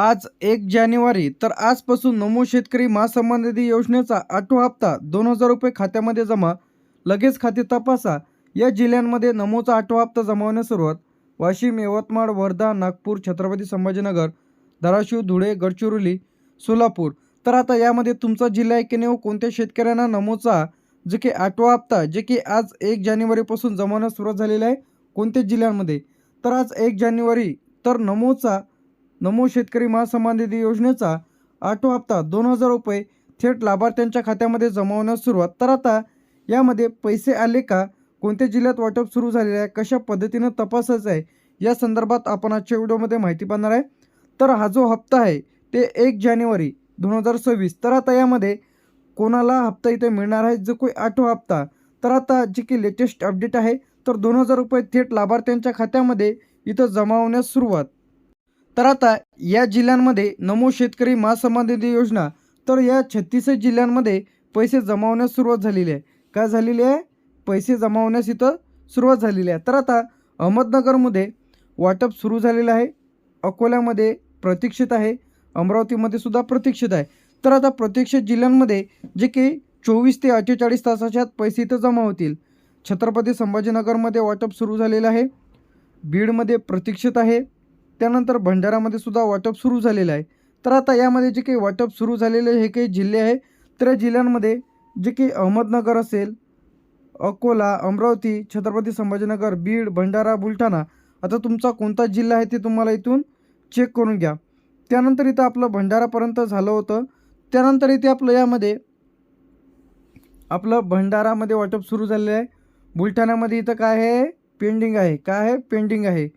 आज एक जानेवारी तर आजपासून नमो शेतकरी महासन्मान निधी योजनेचा आठवा हप्ता दोन हजार रुपये खात्यामध्ये जमा. लगेच खाते तपासा. या जिल्ह्यांमध्ये नमोचा आठवा हप्ता जमावण्यास सुरुवात. वाशिम यवतमाळ वर्धा नागपूर छत्रपती संभाजीनगर धाराशिव धुळे गडचिरोली सोलापूर. तर आता यामध्ये तुमचा जिल्हा आहे की नाही व कोणत्या शेतकऱ्यांना नमोचा जे की आठवा हप्ता जे की आज एक जानेवारीपासून जमावण्यास सुरुवात झालेला आहे कोणत्या जिल्ह्यांमध्ये? तर आज एक जानेवारी तर नमोचा नमो शेतकरी महासन्मान निधी योजनेचा आठवा हप्ता दोन हजार रुपये थेट लाभार्थ्यांच्या खात्यामध्ये जमावण्यास सुरुवात. तर आता यामध्ये पैसे आले का? कोणत्या जिल्ह्यात वाटप सुरू झालेले आहे? कशा पद्धतीनं तपासायचं आहे? या संदर्भात आपण आजच्या व्हिडिओमध्ये माहिती पाहणार आहे. तर हा जो हप्ता आहे ते एक जानेवारी दोन हजार सव्वीस. तर आता यामध्ये कोणाला हप्ता इथे मिळणार आहे? जो कोई आठवा हप्ता. तर आता जे की लेटेस्ट अपडेट आहे तर दोन हजार रुपये थेट लाभार्थ्यांच्या खात्यामध्ये इथं जमा होण्यास सुरुवात. तर आता या जिल्ह्यांमध्ये नमो शेतकरी महासन्मान निधी योजना तर या छत्तीस जिल्ह्यांमध्ये पैसे जमावण्यास सुरुवात झालेली आहे. काय झालेली आहे? पैसे जमावण्यास इथं सुरुवात झालेली आहे. तर आता अहमदनगरमध्ये वाटप सुरू झालेलं आहे. अकोल्यामध्ये प्रतीक्षित आहे. अमरावतीमध्ये सुद्धा प्रतीक्षित आहे. तर आता प्रत्यक्षित जिल्ह्यांमध्ये जे की चोवीस ते अठ्ठेचाळीस तासाच्या आत पैसे इथं जमा होतील. छत्रपती संभाजीनगरमध्ये वाटप सुरू झालेलं आहे. बीडमध्ये प्रतीक्षित आहे. त्यानंतर भंडारामध्ये सुद्धा वाटप सुरू झालेलं आहे. तर आता यामध्ये जे काही वाटप सुरू झालेले हे काही जिल्हे आहे तर या जिल्ह्यांमध्ये जे काही अहमदनगर असेल अकोला अमरावती छत्रपती संभाजीनगर बीड भंडारा बुलढाणा आता तुमचा कोणता जिल्हा आहे ते तुम्हाला इथून चेक करून घ्या. त्यानंतर इथं आपलं भंडारापर्यंत झालं होतं. त्यानंतर इथे आपलं यामध्ये आपलं भंडारामध्ये वाटप सुरू झालेलं आहे. बुलढाण्यामध्ये इथं काय आहे? पेंडिंग आहे. काय आहे? पेंडिंग आहे.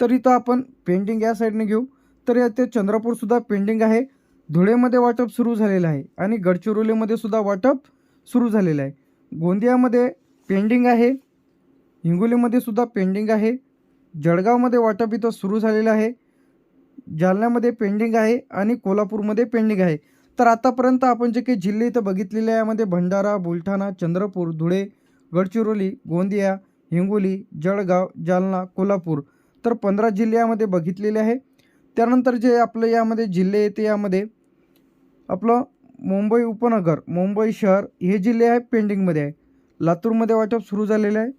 तर इथं आपण पेंडिंग या साईडने घेऊ. तर याते चंद्रपूरसुद्धा पेंडिंग आहे. धुळेमध्ये वाटप सुरू झालेलं आहे आणि गडचिरोलीमध्ये सुद्धा वाटप सुरू झालेलं आहे. गोंदियामध्ये पेंडिंग आहे. हिंगोलीमध्ये सुद्धा पेंडिंग आहे. जळगावमध्ये वाटप इथं सुरू झालेलं आहे. जालन्यामध्ये पेंडिंग आहे आणि कोल्हापूरमध्ये पेंडिंग आहे. तर आतापर्यंत आपण जे काही जिल्हे इथं बघितलेले आहे यामध्ये भंडारा बुलढाणा चंद्रपूर धुळे गडचिरोली गोंदिया हिंगोली जळगाव जालना कोल्हापूर तर पंधरा जिल्हे यामध्ये बघितलेले आहे. त्यानंतर जे आपलं यामध्ये जिल्हे येते यामध्ये आपलं मुंबई उपनगर मुंबई शहर हे जिल्हे आहे पेंडिंगमध्ये आहे. लातूरमध्ये वाटप सुरू झालेलं आहे.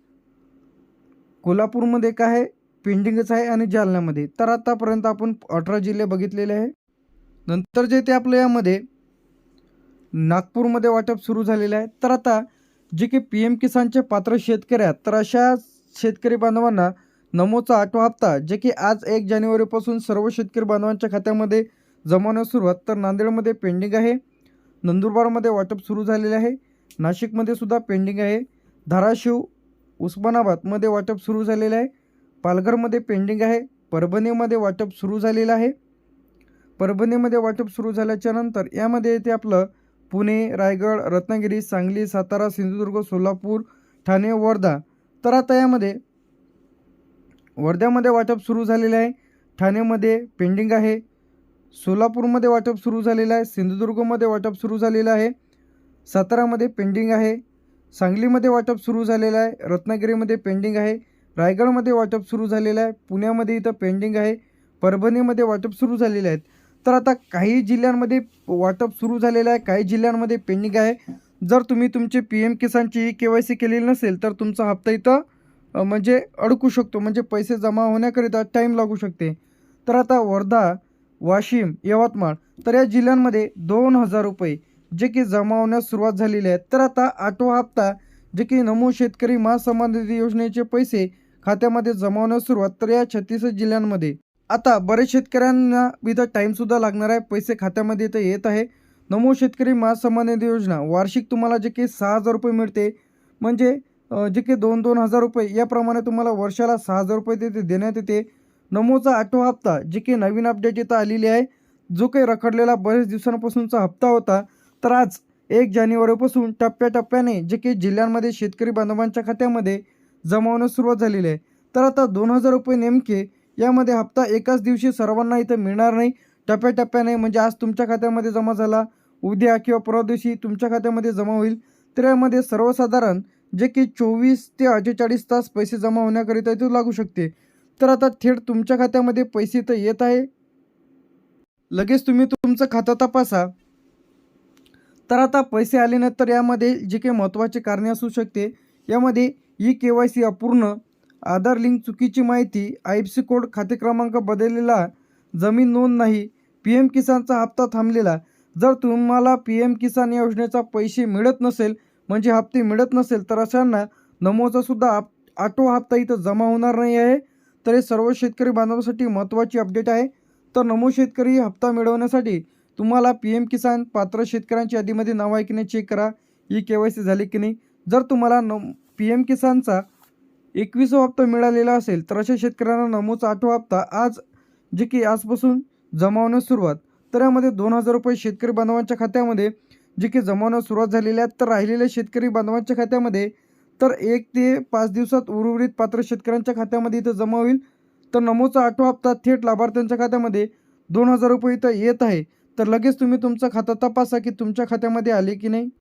कोल्हापूरमध्ये काय आहे पेंडिंगच आहे आणि जालन्यामध्ये. तर आतापर्यंत आपण अठरा जिल्हे बघितलेले आहे. नंतर जे ते आपलं यामध्ये नागपूरमध्ये वाटप सुरू झालेलं आहे. तर आता जे की पी एम किसानचे पात्र शेतकरी आहेत तर अशा शेतकरी बांधवांना नमोचा आठवा हप्ता जे की आज एक जानेवारीपासून सर्व शेतकरी बांधवांच्या खात्यामध्ये जमावण्यास सुरुवात तर नांदेडमध्ये पेंडिंग आहे. नंदुरबारमध्ये वाटप सुरू झालेले आहे. नाशिकमध्ये सुद्धा पेंडिंग आहे. धाराशिव उस्मानाबादमध्ये वाटप सुरू झालेलं आहे. पालघरमध्ये पेंडिंग आहे. परभणीमध्ये वाटप सुरू झालेलं आहे. परभणीमध्ये वाटप सुरू झाल्याच्यानंतर यामध्ये येते आपलं पुणे रायगड रत्नागिरी सांगली सातारा सिंधुदुर्ग सोलापूर ठाणे वर्धा. तर आता यामध्ये वर्ध्यामध्ये वाटप सुरू झालेलं आहे. ठाणेमध्ये पेंडिंग आहे. सोलापूरमध्ये वाटप सुरू झालेलं आहे. सिंधुदुर्गमध्ये वाटप सुरू झालेलं आहे. सातारामध्ये पेंडिंग आहे. सांगलीमध्ये वाटप सुरू झालेलं आहे. रत्नागिरीमध्ये पेंडिंग आहे. रायगडमध्ये वाटप सुरू झालेलं आहे. पुण्यामध्ये इथं पेंडिंग आहे. परभणीमध्ये वाटप सुरू झालेले आहेत तर आता काही जिल्ह्यांमध्ये वाटप सुरू झालेलं आहे. काही जिल्ह्यांमध्ये पेंडिंग आहे. जर तुम्ही तुमचे पी एम किसानची ई के वाय सी केलेली नसेल तर तुमचा हप्ता इथं म्हणजे अडकू शकतो म्हणजे पैसे जमा होण्याकरिता टाईम लागू शकते. तर आता वर्धा वाशिम यवतमाळ तर या जिल्ह्यांमध्ये दोन हजार रुपये जे की जमा होण्यास सुरुवात झालेली आहे. तर आता आठवा हप्ता जे की नमो शेतकरी महासन्मान निधी योजनेचे पैसे खात्यामध्ये जमा होण्यास सुरुवात तर या छत्तीस जिल्ह्यांमध्ये. आता बरेच शेतकऱ्यांना इथं टाईमसुद्धा लागणार आहे पैसे खात्यामध्ये इथं येत आहे. नमो शेतकरी महासन्मान निधी योजना वार्षिक तुम्हाला जे की सहा हजार रुपये मिळते. म्हणजे जे की दोन दोन हजार रुपये याप्रमाणे तुम्हाला वर्षाला सहा हजार रुपये तिथे देण्यात येते. नमोचा आठवा हप्ता जे की नवीन अपडेट इथं आलेली आहे जो काही रखडलेला बरेच दिवसांपासूनचा हप्ता होता तर आज एक जानेवारीपासून टप्प्याटप्प्याने जे काही जिल्ह्यांमध्ये शेतकरी बांधवांच्या खात्यामध्ये जमा होण्यास सुरुवात झालेली आहे. तर आता दोन हजार रुपये नेमके यामध्ये हप्ता एकाच दिवशी सर्वांना इथं मिळणार नाही. टप्प्याटप्प्याने म्हणजे आज तुमच्या खात्यामध्ये जमा झाला उद्या किंवा परवा दिवशी तुमच्या खात्यामध्ये जमा होईल. तर यामध्ये सर्वसाधारण जे की चोवीस ते अठ्ठेचाळीस तास पैसे जमा होण्याकरिता इथे लागू शकते. तर आता थेट तुमच्या खात्यामध्ये पैसे तर येत आहे. लगेच तुम्ही तुमचं खातं तपासा. तर आता पैसे आले नाहीत तर यामध्ये जे काही महत्त्वाचे कारणे असू शकते यामध्ये ई के वाय सी अपूर्ण आधार लिंक चुकीची माहिती आय एफ सी कोड खाते क्रमांक बदललेला जमीन नोंद नाही पी एम किसानचा हप्ता थांबलेला. जर तुम्हाला पी एम किसान या योजनेचा पैसे मिळत नसेल म्हणजे हप्ते मिळत नसेल तर अशांना नमोचा सुद्धा आप आठवा हप्ता इथं जमा होणार नाही आहे. तर हे सर्व शेतकरी बांधवासाठी महत्त्वाची अपडेट आहे. तर नमो शेतकरी हप्ता मिळवण्यासाठी तुम्हाला पी एम किसान पात्र शेतकऱ्यांच्या यादीमध्ये नाव आहे की नाही चेक करा. ई के वाय सी झाली की नाही? जर तुम्हाला न पी एम किसानचा एकविसावा हप्ता मिळालेला असेल तर अशा शेतकऱ्यांना नमोचा आठवा हप्ता आज जे की आजपासून जमा होण्यास सुरुवात. तर यामध्ये दोन हजार रुपये शेतकरी बांधवांच्या खात्यामध्ये जे की जमा सुरुवात झालेली आहे तर राहिलेल्या शेतकरी बांधवांच्या खात्यामध्ये तर एक ते पाच दिवसात उर्वरित पात्र शेतकऱ्यांच्या खात्यामध्ये इथं जमा होईल. तर नमोचा आठवा हप्ता थेट लाभार्थ्यांच्या खात्यामध्ये दोन हजार रुपये इथं येत आहे. तर लगेच तुम्ही तुमचं खातं तपासा की तुमच्या खात्यामध्ये आले की नाही.